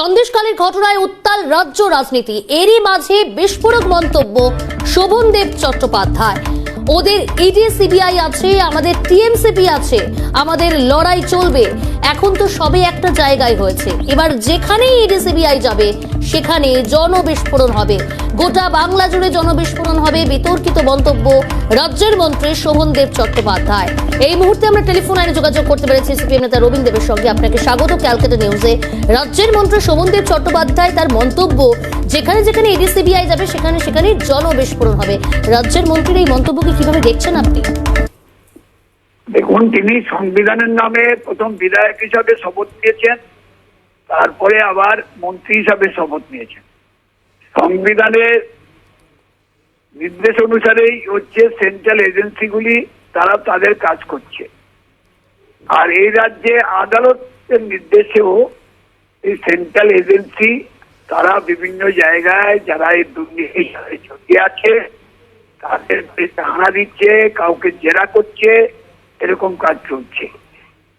সন্দেশকালের ঘটনায় উত্তাল রাজ্য রাজনীতি। এরই মাঝে বিস্ফোরক মন্তব্য শোভন দেব চট্টোপাধ্যায়। ওদের ইডি সিবিআই আছে, আমাদের টিএমসিপি আছে, আমাদের লড়াই চলবে। এখন তো সবে একটা জায়গায় হয়েছে। এবার যেখানেই ইডি সিবিআই যাবে সেখানে জনবিস্ফোরণ হবে। গোটা বাংলা জুড়ে জনবিস্ফোরণ হবে। বিতর্কিত মন্তব্য রাজ্যের মন্ত্রী শোভন দেব চট্টোপাধ্যায়। এই মুহূর্তে আমরা টেলিফোন লাইনে যোগাযোগ করতে পেরেছি সিপিএম নেতা রবীন দেবের সঙ্গে। আপনাকে স্বাগত ক্যালকাটা নিউজে। রাজ্যের মন্ত্রী শোভন দেব চট্টোপাধ্যায় তার মন্তব্য, যেখানে যেখানে ইডি সিবিআই যাবে, সেখানে সেখানে জনবিস্ফোরণ হবে। রাজ্যের মন্ত্রীর এই মন্তব্যকে কীভাবে দেখছেন আপনি? দেখুন, তিনি সংবিধানের নামে প্রথম বিধায়ক হিসাবে শপথ নিয়েছেন। তারপরে আবার মন্ত্রী হিসাবে শপথ নিয়েছেন। সংবিধানের নির্দেশ অনুসারেই হচ্ছে সেন্ট্রাল এজেন্সিগুলি তারা তাদের কাজ করছে। আর এই রাজ্যে আদালতের নির্দেশেও এই সেন্ট্রাল এজেন্সি তারা বিভিন্ন জায়গায় যারা এই দুর্নীতি জড়িয়ে আছে, তাদের হানা দিচ্ছে, কাউকে জেরা করছে, এরকম কাজ চলছে।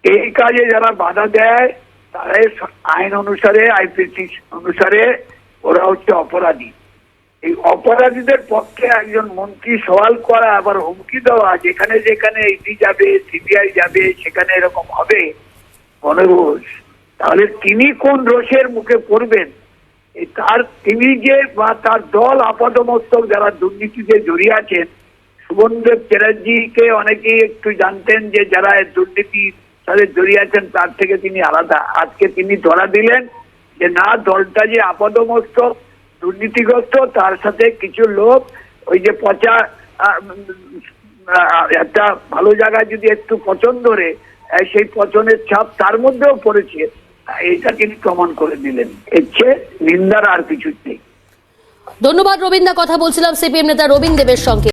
এই কাজে যারা বাধা দেয় তারা আইন অনুসারে আইপিসি অনুসারে ওরা হচ্ছে অপরাধী। এই অপরাধীদের পক্ষে একজন মন্ত্রী সওয়াল করা, আবার হুমকি দেওয়া, যেখানে যেখানে ইডি যাবে সিবিআই যাবে, সেখানে এরকম হবে গণরোষ তাহলে তিনি কোন রোষের মুখে পড়বেন? তার, তিনি যে বা তার দল আপাদমস্তক যারা দুর্নীতিতে জড়িয়ে আছেন সুবনদেব চ্যাটার্জিকে অনেকেই একটু জানতেন যে যারা দুর্নীতি সাথে জড়িয়ে আছেন, তার থেকে তিনি আলাদা। আজকে তিনি ধরা দিলেন যে, না, দলটা যে আপাদমস্তক দুর্নীতিগ্রস্ত, তার সাথে কিছু লোক ওই যে পচা একটা ভালো জায়গায় যদি একটু পচন ধরে সেই পচনের ছাপ তার মধ্যেও পড়েছে এটা তিনি প্রমাণ করে দিলেন। এর নিন্দার আর কিছু নেই। ধন্যবাদ রবীন্দ্র, কথা বলছিলাম সিপিএম নেতা রবীন দেবের সঙ্গে।